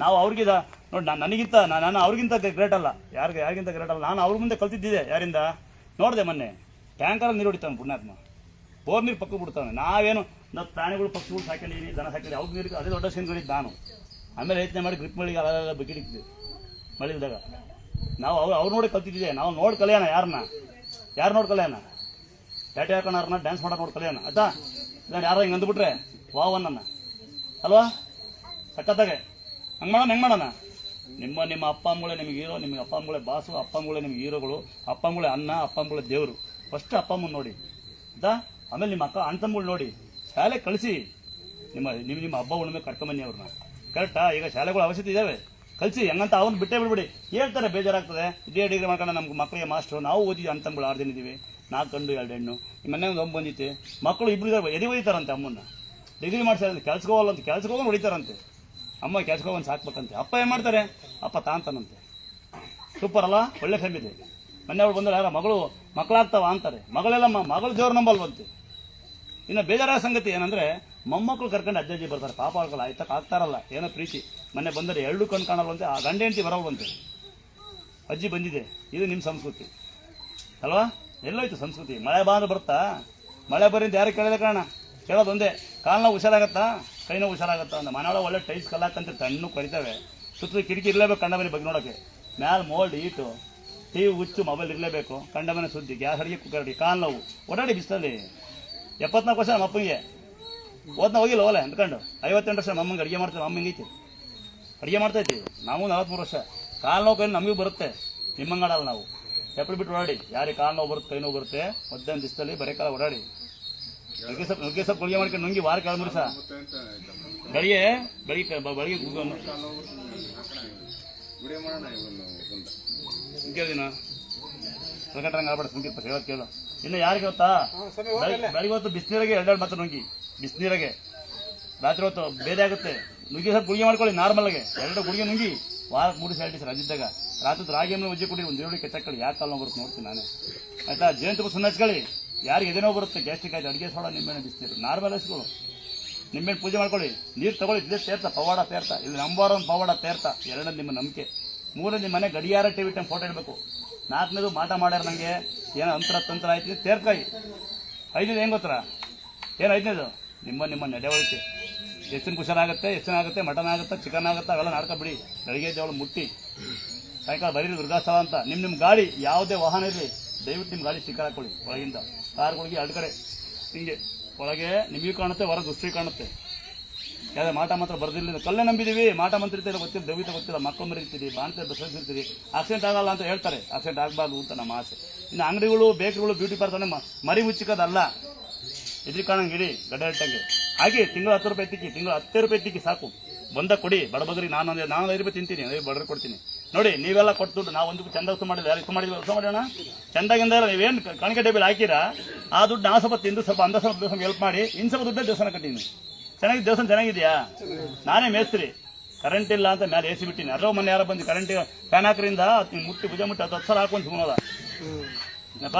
ನಾವು ಅವ್ರಿಗಿದ, ನೋಡಿ ನಾನು ನನಗಿಂತ ನಾನು ಅವ್ರಿಗಿಂತ ಗ್ರೇಟ್ ಅಲ್ಲ. ಯಾರಿಗೆ ಯಾರಿಗಿಂತ ಗ್ರೇಟ್ ಅಲ್ಲ? ನಾನು ಅವ್ರ ಮುಂದೆ ಕಲ್ತಿದ್ದಿದೆ ಯಾರಿಂದ? ನೋಡಿದೆ ಮೊನ್ನೆ. ಟ್ಯಾಂಕರಲ್ಲಿ ನೀರು ಹೊಡಿತಾನೆ ಪುಣ್ಯಾತ್ಮ. ಬೋರ್ ನೀರು ಪಕ್ಕ ಬಿಡ್ತಾನೆ. ನಾವೇನು, ನಾವು ಪ್ರಾಣಿಗಳು ಪಕ್ಷಿಗಳು ಸಾಕೊಂಡಿದ್ದೀನಿ ದನ ಸಾಕಿದ್ದೀನಿ ಅವ್ರಿಗೆ ನೀರು ಅದೇ ದೊಡ್ಡ ಸೇನ್ಗಳಿದ್ದು ನಾನು. ಆಮೇಲೆ ಯೋಚನೆ ಮಾಡಿ ಗ್ರಿಪ್ ಮಳಿಗೆ ಅಲ್ಲ ಬಕೆಟ್ ಇಕ್ಕಿದ್ವಿ ಮಳೆ ಇದ್ದಾಗ ನಾವು ಅವ್ರು ಅವ್ರು ನೋಡಿ ಕಲ್ತಿದ್ದೆ ನಾವು ನೋಡಿ ಕಲಿಯೋಣ ಯಾರನ್ನ ಯಾರು ನೋಡಿ ಕಲಿಯೋಣ? ಬ್ಯಾಟೆ ಹಾಕೋಣ ಡ್ಯಾನ್ಸ್ ಮಾಡೋ ನೋಡಿ ಕಲಿಯೋಣ. ಆಯ್ತಾ? ನಾನು ಯಾರೋ ಹಿಂಗೆ ಅಂದ್ಬಿಟ್ರೆ ವಾವನ್ನ ಅಲ್ವಾ? ಸಖತ್ತಾಗೆ. ಹಂಗೆ ಮಾಡೋಣ, ಹೆಂಗೆ ಮಾಡೋಣ? ನಿಮ್ಮ ನಿಮ್ಮ ಅಪ್ಪ, ಅಮ್ಮಗಳೇ ನಿಮಗೆ ಹೀರೋ ನಿಮಗೆ ಅಪ್ಪ, ಅಮ್ಮಗಳೇ ಬಾಸು, ಅಪ್ಪ, ಅಮ್ಮಗಳೇ ನಿಮಗೆ ಹೀರೋಗಳು, ಅಪ್ಪ, ಅಮ್ಮಗಳೇ ಅನ್ನ ಅಪ್ಪ, ಅಮ್ಮಗಳೇ ದೇವರು. ಫಸ್ಟ್ ಅಪ್ಪ, ಅಮ್ಮನ ನೋಡಿ. ಆಯ್ತಾ? ಆಮೇಲೆ ನಿಮ್ಮ ಅಕ್ಕ ಅಣ್ಣತಮ್ಮಗಳು ನೋಡಿ. ಶಾಲೆ ಕಳಿಸಿ. ನಿಮ್ಮ ನಿಮ್ಮ ನಿಮ್ಮ ಹಬ್ಬ ಹುಣ್ಣಿಮೆ ಕರ್ಕೊಂಬನ್ನಿ ಅವ್ರನ್ನ. ಕರೆಕ್ಟಾ ಈಗ ಶಾಲೆಗಳು ಅವಶ್ಯಕತೆ ಇದ್ದಾವೆ ಕಲಿಸಿ, ಹೆಂಗಂತ ಅವನು ಬಿಟ್ಟೇ ಬಿಡ್ಬಿಡಿ. ಹೇಳ್ತಾರೆ, ಬೇಜಾರಾಗ್ತದೆ. ಇದೇ ಡಿಗ್ರಿ ಮಾಡ್ಕೊಂಡು ನಮ್ಗೆ ಮಕ್ಕಳಿಗೆ ಮಾಸ್ಟ್ರು ನಾವು ಓದಿ ಅಂತ ತಮ್ಮಗಳು ಆರು ದಿನ ಇದ್ದೀವಿ ನಾಲ್ಕು ಗಂಡು, ಎರಡು ಹೆಣ್ಣು. ಈ ಮನೆ ಒಂದು ಒಮ್ಮೆ ಬಂದಿತ್ತು. ಮಕ್ಕಳು ಇಬ್ಬರು ಎದಿ ಒಯ್ತಾರಂತೆ ಅಮ್ಮನ್ನ. ಡಿಗ್ರಿ ಮಾಡ್ಸಾರಂತೆ ಕೆಲ್ಸಕ್ಕೆ ಅಂತ, ಕೆಲ್ಸಕ್ಕೆ ಹೊಡಿತಾರಂತೆ. ಅಮ್ಮ ಕೆಲ್ಸಕ್ಕೆ ಸಾಕ್ಬೇಕಂತೆ ಅಪ್ಪ ಏನು ಮಾಡ್ತಾರೆ? ಅಪ್ಪ ತಾಂತಾನಂತೆ. ಸೂಪರ್ ಅಲ್ಲ? ಒಳ್ಳೆ ಫ್ಯಾಮಿಲಿ ಮೊನ್ನೆ ಅವಳು ಬಂದ್ರೆ ಯಾರ ಮಗಳು ಮಕ್ಕಳಾಗ್ತಾವ ಅಂತಾರೆ. ಮಗಳೆಲ್ಲ ಮ- ಮಗಳು ದೇವ್ರ ನಂಬಲ್ವಂತೆ. ಇನ್ನು ಬೇಜಾರ ಸಂಗತಿ ಏನಂದರೆ ಮೊಮ್ಮಕ್ಕಳು ಕರ್ಕೊಂಡು ಅಜ್ಜಜ್ಜಿ ಬರ್ತಾರೆ. ಪಾಪ ಅವ್ರಗಳು ಆಯ್ತಕ್ಕೆ ಆಗ್ತಾರಲ್ಲ ಏನೋ ಪ್ರೀತಿ. ಮೊನ್ನೆ ಬಂದರೆ ಎರಡು ಕಣ್ಣು ಕಾಣಲ್ವಂತೆ, ಆ ಗಂಡ ಹೆಂಡತಿ ಬರಲ್ವಂತೆ. ಅಜ್ಜಿ ಬಂದಿದೆ, ಇದು ನಿಮ್ಮ ಸಂಸ್ಕೃತಿ. ಅಲ್ವಾ? ಎಲ್ಲೋಯ್ತು ಸಂಸ್ಕೃತಿ. ಮಳೆ ಬಾಂದ್ರೆ ಬರುತ್ತಾ ಮಳೆ ಬರಿಂದ ಯಾರು ಕೇಳಿದ ಕಾರಣ ಕೇಳೋದೊಂದೇ ಕಾಲ್ನ ಹುಷಾರಾಗತ್ತಾ? ಕೈನ ಹುಷಾರಾಗತ್ತಾ? ಅಂತ ಮನೆಯೊಳ ಒಳ್ಳೆ ಟೈಸ್ ಕಲ್ಲಾಕಂತ ತಣ್ಣು ಕರಿತವೆ ಸುತ್ತಲೂ ಕಿಟಕಿ ಇರಲೇಬೇಕು ಕಂಡ ಮನೆ ಬಗ್ಗೆ ನೋಡೋಕ್ಕೆ ಮ್ಯಾಲೆ ಮೋಲ್ಡ್ ಈಟು ಟಿ ಹುಚ್ಚು ಮೊಬೈಲ್ ಇರಲೇಬೇಕು. ಕಂಡ ಮನೆ ಸುದ್ದಿ. ಗ್ಯಾಸ್ ಅಡಿಗೆ, ಕುಕ್ಕರ್ ಅಡಿಗೆ. ಕಾಲು ನೋವು. ಓಡಾಡಿ ಬಿಸ್ತಲ್ಲಿ ಎಪ್ಪತ್ನಾಲ್ಕು ವರ್ಷ ನಮ್ಮ ಅಪ್ಪನಿಗೆ ಓದ್ನ ಹೋಗಿಲ್ಲ ಓಲೆ ಅಂದ್ಕೊಂಡು. ಐವತ್ತೆಂಟು ವರ್ಷ ನಮ್ಮಂಗೆ ಅಡುಗೆ ಮಾಡ್ತೀವಿ ಅಮ್ಮಂಗೆ ಹಿಂಗೈತಿ ಅಡುಗೆ ಇದ್ದೀವಿ. ನಾವು ನಲವತ್ಮೂರು ವರ್ಷ. ಕಾಲು ನೋವು ಕೈ ನಮಗೂ ಬರುತ್ತೆ. ನಿಮ್ಮಂಗಡಲ್ಲ ನಾವು. ಚಪ್ಪಲಿ ಬಿಟ್ಟು ಓಡಾಡಿ. ಯಾರಿಗೆ ಕಾಲು ನೋವು ಬರುತ್ತೆ ಕೈ ನೋವು ಬರುತ್ತೆ ಮಧ್ಯಾಹ್ನ ದಿವಸದಲ್ಲಿ ಬರೀ ಕಾಲ ಓಡಾಡಿ. ನುಗ್ಗೆ ಸೊಪ್ಪು ನುಗ್ಗೆ ಸೊಪ್ಪು ಗುಳಿಗೆ ಮಾಡ್ಕೊಂಡು ನುಂಗಿ ವಾರ ಕಾಲ ಮುರಿಸ ಬೆಳಿಗ್ಗೆ ಬೆಳಿಗ್ಗೆ ಬೆಳಿಗ್ಗೆ ಪ್ರಕಟರಂಗ ಆಗ್ಬೇಡ ಹೇಳೋದು ಕೇಳು. ಇನ್ನು ಯಾರಿಗೆ ಗೊತ್ತಾ? ಬೆಳಿಗ್ಗೆ ಬೆಳಿಗ್ಗೆ ಹೊತ್ತು ಬಿಸಿನೀರಾಗೆ ಎರಡೆರಡು ಮಾತ್ರ ನುಂಗಿ. ಬಿಸಿನೀರಾಗೆ. ರಾತ್ರಿ ಹೊತ್ತು ಬೇರೆ ಆಗುತ್ತೆ. ನುಗ್ಗಿ ಸ್ವಲ್ಪ ಗುಳಿಗೆ ಮಾಡ್ಕೊಳ್ಳಿ ಆಗಿ ಎರಡು ಗುಳಿಗೆ ನುಂಗಿ ವಾರಕ್ಕೆ ಮೂರು ಸಾರಿ ಸರ್ ರಜಿದ್ದಾಗ ರಾತ್ರಿ ರಾಗಿ ಉಜ್ಜಿ ಕೊಡಿ ಒಂದು ಈರುಳ್ಳಿ ಕೆಚ್ಚಕ್ಕಳಿ ಯಾಕೆ ಕಾಲು ಬರುತ್ತೆ ನೋಡ್ತೀನಿ ನಾನೇ ಆಯ್ತಾ ಜಯಂತಪ್ಪ ಸುಣ್ಣ ಹಚ್ಕೊಳ್ಳಿ ಯಾರಿಗೆ ಎದೇನೋ ಬರುತ್ತೆ ಗ್ಯಾಸ್ಟ್ರಿಕ್ ಆಯ್ತು ಅಡುಗೆ ಸೋಡ ನಿಂಬೆಣ್ಣೆ ಬಿಸ್ತೀರು ನಾರ್ಮಲ್ ಹಸ್ಗಳು ನಿಂಬೆಣ್ಣೆ ಪೂಜೆ ಮಾಡ್ಕೊಳ್ಳಿ ನೀರು ತಗೊಳ್ಳಿ ಇದೇ ತೇರ್ತ ಪವಾಡ ತೇರ್ತ ಇಲ್ಲಿ ನಂಬರ್ ಒಂದು ಪವಾಡ ತೇರ್ತ ಎರಡನೇ ನಿಮ್ಮ ನಂಬಿಕೆ ಮೂರನೇ ನಿಮ್ಮ ಮನೆ ಗಡಿಯಾರ ಟಿವಿ ಟೈಮ್ ಫೋಟೋ ಇಡಬೇಕು ನಾಲ್ಕನೇದು ಮಾಟ ಮಾಡ್ಯಾರ ನನಗೆ ಏನೋ ಅಂತರ ತಂತ್ರ ಆಯ್ತು ತೇರ್ಕಾಯಿ ಐದನೇದು ಹೆಂಗೆ ಗೊತ್ತರ ಏನು ಐದನೇದು ನಿಮ್ಮ ನಿಮ್ಮ ನಡೆವಳಿಕೆ ಹೆಚ್ಚಿನ ಕುಶಲಾಗುತ್ತೆ ಹೆಚ್ಚಿನ ಆಗುತ್ತೆ ಮಟನ್ ಆಗುತ್ತೆ ಚಿಕನ್ ಆಗುತ್ತೆ ಅವೆಲ್ಲ ನಾಡ್ಕ ಬಿಡಿ ಬೆಳಿಗ್ಗೆ ಜವಳು ಮುಟ್ಟಿ. ಸಾಯಂಕಾಲ ಬರೀ ದುರ್ಗಾಸ್ಥಳ ಅಂತ. ನಿಮ್ಮ ನಿಮ್ಮ ಗಾಡಿ, ಯಾವುದೇ ವಾಹನ ಇರಲಿ, ದಯವಿಟ್ಟು ನಿಮ್ಮ ಗಾಡಿ ಸ್ಟಿಕ್ಕರ್ ಹಾಕೊಳ್ಳಿ ಒಳಗಿಂದ. ಕಾರ್ಗಳಿಗೆ ಎರಡು ಕಡೆ. ಹಿಂಗೆ. ಒಳಗೆ ನಿಮಗೂ ಕಾಣುತ್ತೆ ಹೊರ ದೃಷ್ಟಿ ಕಾಣುತ್ತೆ. ಯಾವುದೇ ಮಾಟ ಮಾತ್ರ ಬರ್ದಿಲ್ಲ ಕಲ್ಲೇ ನಂಬಿದೀವಿ. ಮಾಟ ಮಂತ್ರಿತ ಗೊತ್ತಿಲ್ಲ, ದೈವಿತ ಗೊತ್ತಿಲ್ಲ. ಮಕ್ಕಳು ಮರಿತೀರಿ ಬಾಂತ ಬಸರಿರ್ತೀರಿ ಆಕ್ಸಿಡೆಂಟ್ ಆಗಲ್ಲ ಅಂತ ಹೇಳ್ತಾರೆ. ಆಕ್ಸಿಡೆಂಟ್ ಆಗಬಾರ್ದು ಅಂತ ನಮ್ಮ ಆಸೆ. ಇನ್ನು ಅಂಗಡಿಗಳು, ಬೇಕರಿಗಳು ಬ್ಯೂಟಿ ಪಾರ್ಲರ್ ಮರಿ ಮುಚ್ಚಿಕೋದಲ್ಲ. ಇದ್ರಿ ಕಾಣಂಗಿಡಿ ಗಡ್ಡೆ ಹಾಗೆ ತಿಂಗಳು ಹತ್ತು ರೂಪಾಯಿ ತಿಕ್ಕಿ ತಿಂಗಳು ಹತ್ತೇ ರೂಪಾಯಿ ತಿಕ್ಕಿ ಸಾಕು. ಬಂದ ಕೊಡಿ ಬಡಬಗ್ರಿ ನಾನು ಅಂದರೆ ನಾನು ಐದು ರೂಪಾಯಿ ತಿಂತೀನಿ ಐದು ಬಡ್ರಿ ಕೊಡ್ತೀನಿ. ನೋಡಿ ನೀವೆಲ್ಲ ಕೊಟ್ಟು ದುಡ್ಡು ನಾವು ಒಂದು ಚಂದ ಹೊಸ ಮಾಡಿದ್ರೆ ಯಾರು ಮಾಡಿದ್ವಿ ಹೊಸ ಮಾಡೋಣ ಚಂದಾಗಿಂದ ನೀವೇನು ಕಣಿಕೆ ಡೇಬಲ್ ಹಾಕಿರಾ? ಆ ದುಡ್ಡು ನಾ ಸ್ವಲ್ಪ ತಿಂದು ಸ್ವಲ್ಪ ಅಂದ ಸ್ವಲ್ಪ ದಿವಸ ಹೆಲ್ಪ್ ಮಾಡಿ ಇನ್ನು ಸ್ವಲ್ಪ ದುಡ್ಡೇ ದೇವಸ್ಥಾನ ಕಟ್ಟಿದ್ದೀನಿ ಚೆನ್ನಾಗಿ ದೇವಸ್ಥಾನ ಚೆನ್ನಾಗಿದೆಯಾ? ನಾನೇ ಮೇಸ್ತ್ರಿ. ಕರೆಂಟ್ ಇಲ್ಲ ಅಂತ ಮೇಲೆ ಎಸಿ ಬಿಟ್ಟಿನಿ. ಅದೋ ಮೊನ್ನೆ ಯಾರೋ ಬಂದು ಕರೆಂಟ್ ಫ್ಯಾನ್ ಹಾಕ್ರಿಂದ ಮುಟ್ಟಿ ಭುಜ ಮುಟ್ಟಿ ಹತ್ತು ಹತ್ತು ಸಲ ಹಾಕೊಂಡು ಸುಮ್ಮನದ ಏನಪ್ಪ?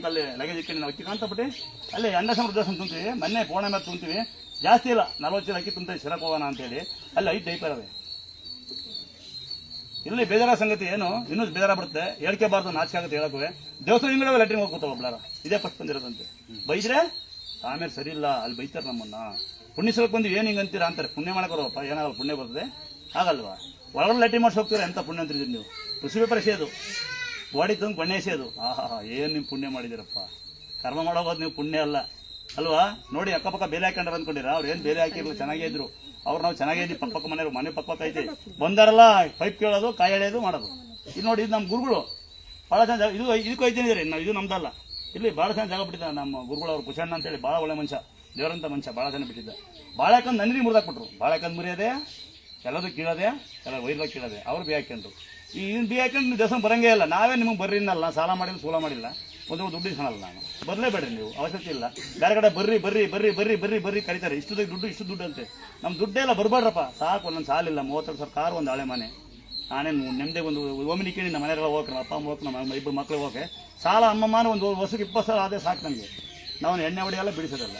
ಈ ಅಲ್ಲಿ ಲಗೇಜ್ ಇಟ್ಕೊಂಡು ನಾವು ಅಕ್ಕಿ ಬಿಟ್ಟು ಅಲ್ಲಿ ಅನ್ನ ಸಮೃದ್ಧ ತುಂಬ್ತೀವಿ ಮೊನ್ನೆ ಪೋಣೆ ಮೇಲೆ ತುಂಬ್ತೀವಿ ಜಾಸ್ತಿ ಇಲ್ಲ ನಲ್ವತ್ತು ಚೀಲ ಅಕ್ಕಿ ತುಂಬ್ತೀವಿ ಸಿರಕ್ ಹೋಗೋಣ ಅಂತೇಳಿ ಅಲ್ಲಿ, ಐದು ಅವೆ. ಇಲ್ಲಿ ಬೇಜಾರ ಸಂಗತಿ ಏನು? ಇನ್ನೂ ಬೇಜಾರ ಬರುತ್ತೆ ಹೇಳಿಕೆ ಬಾರ್ದು, ನಾಚಿಕೆ ಆಗುತ್ತೆ ಹೇಳಕ್ಕೆ ದೇವಸ್ಥಾನ ಹಿಂಗಡೆ ಲೆಟ್ರಿನ್ ಹೋಗ್ತಾವ ಒಬ್ಲಾರ ಇದೇ ಫಸ್ಟ್ ಬಂದಿರೋದಂತೆ. ಬೈದ್ರೆ, ಆಮೇಲೆ ಸರಿ ಇಲ್ಲ, ಅಲ್ಲಿ ಬೈತಾರೆ ನಮ್ಮನ್ನ. ಪುಣ್ಯ ಸಲಕ್ಕೆ ಬಂದು ಏನು ಹಿಂಗೆ ಅಂತೀರಾ ಅಂತಾರೆ. ಪುಣ್ಯ ಬರೋಪ್ಪ ಏನಾಗಲ್ಲ, ಪುಣ್ಯ ಬರ್ತದೆ. ಆಗಲ್ವಾ? ಒಳಗಡೆ ಲೆಟ್ರಿನ್ ಮಾಡಿಸಿ ಹೋಗ್ತೀರಾ? ಎಂತ ಪುಣ್ಯ ಅಂತಿದ್ದೀರಿ ನೀವು? ಕೃಷಿ ಪೇಪರ್ ಎಸೆಯೋದು ಬಾಡಿ ತಂದು ಬಣ್ಣ ಅದು. ಆಹಾ, ಏನು ನೀವು ಪುಣ್ಯ ಮಾಡಿದಿರಪ್ಪ ಕರ್ಮ ಮಾಡೋದು ನೀವು ಪುಣ್ಯ ಅಲ್ಲ. ಅಲ್ವಾ? ನೋಡಿ, ಅಕ್ಕಪಕ್ಕ ಬೇಲೆ ಹಾಕೊಂಡ್ರೆ ಅಂದ್ಕೊಂಡಿರ? ಅವ್ರು ಏನು ಬೇಲೆ ಹಾಕಿರ್ಲಿ ಚೆನ್ನಾಗೇ ಇದ್ರು. ಅವ್ರು ನಾವು ಚೆನ್ನಾಗೇ ಇದ್ದೀವಿ ಪಕ್ಕ ಪಕ್ಕ ಮನೆಯವ್ರು, ಮನೆ ಪಕ್ಕ ಪಕ್ಕ ಐತೆ. ಬಂದಾರಲ್ಲ, ಪೈಪ್ ಕೇಳೋದು, ಕಾಯಿ ಎಳೆಯೋದು ಮಾಡೋದು. ಇದು ನೋಡಿ, ಇದು ನಮ್ಮ ಗುರುಗಳು. ಭಾಳ ಜಾಗ- ಇದು ಇದಕ್ಕೂ ಐತೇನಿದ್ದಾರೆ ನಾವು ಇದು ನಮ್ದಲ್ಲ. ಇಲ್ಲಿ ಭಾಳ ಚೆನ್ನಾಗಿ ಜಾಗ ಬಿಟ್ಟಿದ್ದ ನಮ್ಮ ಗುರುಗಳು ಅವ್ರು ಕುಶಣ್ಣ ಅಂತೇಳಿ ಭಾಳ ಒಳ್ಳೆ ಮನುಷ್ಯ. ದೇವರಂತ ಮನುಷ್ಯ ಭಾಳ ಚೆನ್ನಾಗಿ ಬಿಟ್ಟಿದ್ದ ಬಾಳೆಕಂದು ಯಾಕಂದ್ ನನಗೆ ಮುರಿದಾಕ್ಬಿಟ್ರು. ಬಾಳೆಕಂದು ಮುರಿಯೋದೆ, ಎಲ್ಲದು ಕೀಳೋದೆ, ಎಲ್ಲ ವೈರ್ದಾಗ ಕೀಳೋದೆ, ಅವ್ರು ಬಿ ಇದನ್ನ ಬಿ ಹಾಕೊಂಡು ದೇವಸ್ಥಾನ ಬರಂಗೇ ಇಲ್ಲ. ನಾವೇ ನಿಮಗೆ ಬರ್ರಿನಲ್ಲ, ಸಾಲ ಮಾಡಿಲ್ಲ, ಸೂಲ ಮಾಡಿಲ್ಲ. ಒಂದು ದುಡ್ಡು ಇಸ್ಕೊಳಲ್ಲ ನಾನು ಬರಲೇಬೇಡ್ರಿ ನೀವು, ಅವಶ್ಯಕತೆ ಇಲ್ಲ. ಬೇರೆ ಕಡೆ ಬರ್ರಿ ಬರ್ರಿ ಬರ್ರಿ ಬರ್ರಿ ಬರ್ರಿ ಬರ್ರಿ ಕರೀತಾರೆ. ಇಷ್ಟು ದುಡ್ಡು ಇಷ್ಟು ದುಡ್ಡು ಅಂತೆ. ನಮ್ಮ ದುಡ್ಡೆಲ್ಲ ಬರಬೇಡ್ರಪ್ಪ ಸಾಕು, ಒಂದೊಂದು ಸಾಲಿಲ್ಲ. ಮೂವತ್ತೆರಡು ಸಾವಿರ ಕಾರು, ಒಂದು ಹಳೆ ಮನೆ. ನಾನೇ ನೆಮ್ಮದಿ ಒಂದು ಓಮಿನಿ ಕೇಳಿ ನಮ್ಮ ಮನೆಯಲ್ಲ ಹೋಗ್ರಿ. ಅಪ್ಪ, ಅಮ್ಮ ಹೋಗಿ ನಮ್ಮ ಇಬ್ಬರು ಮಕ್ಕಳು ಹೋಗಿ ಸಾಲ ಅಮ್ಮಮ್ಮನ ಒಂದು ವರ್ಷಕ್ಕೆ ಇಪ್ಪತ್ತು ಸಾವಿರ ಅದೇ ಸಾಕು ನನಗೆ ನಾವು ಎಣ್ಣೆ ಹೊಡೆಯಲ್ಲ ಬಿಡಿಸೋದಲ್ಲ.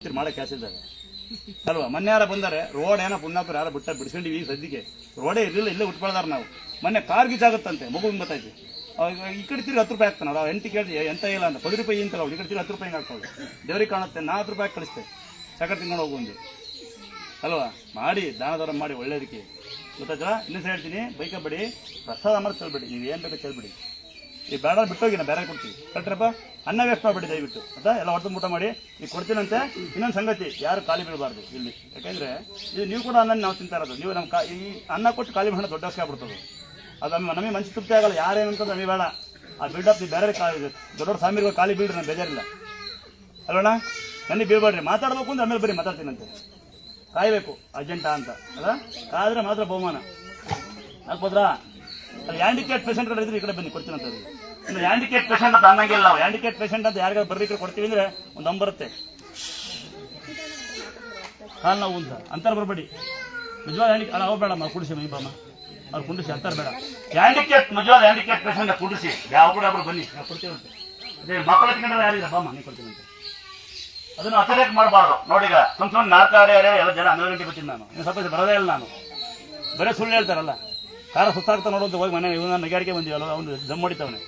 ಮಾಡೋ ಕೆಲಸ ಇದ್ದಾರೆ? ಅಲ್ವಾ? ಮೊನ್ನೆ ಯಾರ ಬಂದಾರೆ, ರೋಡ್ ಏನೋ ಪುಣ್ಯಾಪುರ ಯಾರೋ ಬಿಟ್ಟ ಬಿಡಿಸ್ಕೊಂಡಿವಿ ಸದ್ಯಕ್ಕೆ. ರೋಡೇ ಇರಲಿಲ್ಲ, ಇಲ್ಲೇ ಉಟ್ಕೊಳ್ದಾರ ನಾವು. ಮೊನ್ನೆ ಕಾರ್ ಗೀಚಾಗುತ್ತಂತೆ ಮಗು ಹಿಂಗೆ ಗೊತ್ತಾಯ್ತು. ಈ ಕಡೆ ತಿರುಗಿ ಹತ್ತು ರೂಪಾಯಿ ಹಾಕ್ತಾನೆ ಅವ್ರು ಎಂಟು ಕೇಳಿ ಎಂತ ಇಲ್ಲ ಅಂತ. ಪದ ರೂಪಾಯಿ ಇಂತ ಈ ಕಡೆ ತಿರುಗಿ ಹತ್ತು ರೂಪಾಯಿ ಹಾಕೊಳ್ಳಿ ದೇವ್ರಿಗೆ ಕಾಣುತ್ತೆ, ನಾ ಹತ್ತು ರೂಪಾಯಿ ಕಳಿಸ್ತೆ ಸಕಟ್ ತಿಂಗಳು ಹೋಗು ಒಂದು ಅಲ್ವಾ? ಮಾಡಿ, ದಾನ ಮಾಡಿ, ಒಳ್ಳೇದಕ್ಕೆ. ಗೊತ್ತಾಯ್ತಾ? ಇನ್ನೂ ಹೇಳ್ತೀನಿ ಬೈಕ ಬಿಡಿ, ಪ್ರಸಾದ ಮಾತ್ರ ಚೆಲ್ಬೇಡಿ ನೀವು ಏನು ಬೇಕು ಚೆಲ್ಬಿಡಿ ಈ ಬೇಡ ಬಿಟ್ಟೋಗಿ ನಾ ಬೇರೆ ಕೊಡ್ತೀವಿ. ಕಟ್ರಪ್ಪ, ಅನ್ನ ವೇಸ್ಟ್ ಮಾಡಿಬಿಡಿ ದಯವಿಟ್ಟು. ಆಯ್ತಾ ಎಲ್ಲ ಹೊಡೆದು ಊಟ ಮಾಡಿ ಈಗ ಕೊಡ್ತೀನಂತೆ, ಇನ್ನೊಂದು ಸಂಗತಿ, ಯಾರು ಖಾಲಿ ಬೀಳಬಾರ್ದು ಇಲ್ಲಿ. ಯಾಕೆಂದರೆ, ಇದು ನೀವು ಕೂಡ ಅನ್ನ ನಾವು ತಿಂತಾ ಇರೋದು. ನೀವು ನಮ್ಮ ಕಾ, ಈ ಅನ್ನ ಕೊಟ್ಟು ಖಾಲಿ ಬಣ್ಣ ದೊಡ್ಡ ಆಗ್ಬಿಡ್ತದೆ. ಅದು ನಮ್ಮ- ನಮಗೆ ಮನಸ್ಸು ತೃಪ್ತಿ ಆಗಲ್ಲ. ಯಾರೇನಂತಂದ್ರೆ ನಮಗೆ ಬೇಡ. ಆ ಬಿಲ್ಡಪ್ ನೀವು ಬೇರೆ ಖಾಲಿ ದೊಡ್ಡ ದೊಡ್ಡ ಸ್ವಾಮಿಗಳು ಖಾಲಿ ಬೀಳ್ರಿ ನಾನು ಬೇಜಾರಿಲ್ಲ. ಅಲ್ವಣ್ಣ? ನನಗೆ ಬೀಳ್ಬೇಡ್ರಿ. ಮಾತಾಡ್ಬೇಕು ಅಂದ್ರೆ ಆಮೇಲೆ ಬರೀ ಮಾತಾಡ್ತೀನಂತೆ. ಕಾಯಬೇಕು, ಅರ್ಜೆಂಟಾ ಅಂತ. ಅಲ್ಲ? ಕಾದ್ರೆ ಮಾತ್ರ ಬಹುಮಾನ. ಹಾಕ್ಬೋದ್ರಾ ಹ್ಯಾಂಡಿಕ್ಯಾಪ್ ಪೇಷಂಟ್ ಇದ್ರೆ ಈ ಕಡೆ ಬನ್ನಿ, ಕೊಡ್ತೀನಿ ಅಂತ. ಇನ್ನು ಹ್ಯಾಂಡಿಕ್ಯಾಪ್ ಪೇಷಂಟ್ ಅಂತ ಅನ್ನಂಗಿಲ್ಲ ನಾವು. ಹ್ಯಾಂಡಿಕ್ಯಾಪ್ ಪೇಷಂಟ್ ಅಂತ ಯಾರಿಗಾರು ಬರ್ರಿ ಈ ಕೊಡ್ತೀವಿ ಅಂದ್ರೆ ಒಂದು ಬರುತ್ತೆ ನಾವು ಅಂತ. ಅಂತಾರೆ ಬರಬೇಡಿ. ನಿಜವಾದ ಹ್ಯಾಂಡಿ ಅಲ್ಲ ಬೇಡಮ್ಮ ಕುಡಿಸಿ ಮೈ ಬಾಮ. ಅವ್ರು ಕುಂಡಿಸಿ, ಅಂತಾರೆ ಬೇಡ. ಹ್ಯಾಂಡಿಕ್ಯಾಪ್ ನಿಜವಾದ ಹ್ಯಾಂಡಿಕ್ಯಾಪ್ ಪೇಷಂಟ್ ಕುಡಿಸಿ. ಯಾವ ಕೂಡ ಅವ್ರು ಬನ್ನಿ, ನಾವು ಅಂತ. ಅದೇ ಮಕ್ಕಳ ತಿಂಗಳ ಯಾರಿಲ್ಲ ಬಾಮ್ಮ ನೀವು ಅಂತ. ಅದನ್ನು ಅತಿರೇಕ ಮಾಡಬಾರ್ದು. ನೋಡಿ ಈಗ ಸುಮ್ ಸುಮ್ಮನೆ ಯಾರು ಎಲ್ಲ ಜನ ಹನ್ನೆರಡು ಗಂಟೆ ಬರ್ತೀನಿ ನಾನು. ಇನ್ನು ಸ್ವಲ್ಪ ಬರೋದೇ ಇಲ್ಲ ನಾನು. ಬರೀ ಸುಳ್ಳು ಹೇಳ್ತಾರಲ್ಲ. ಕಾರ ಸುತ್ತಾಗ್ತಾ ನೋಡೋದು ಹೋಗಿ ಮನೆ ಇವನ ನಗಾರಿಕೆ ಬಂದಿವಲ್ಲ ಅವನು ಜಮ್ ಹೊಡಿತಾವನೆ.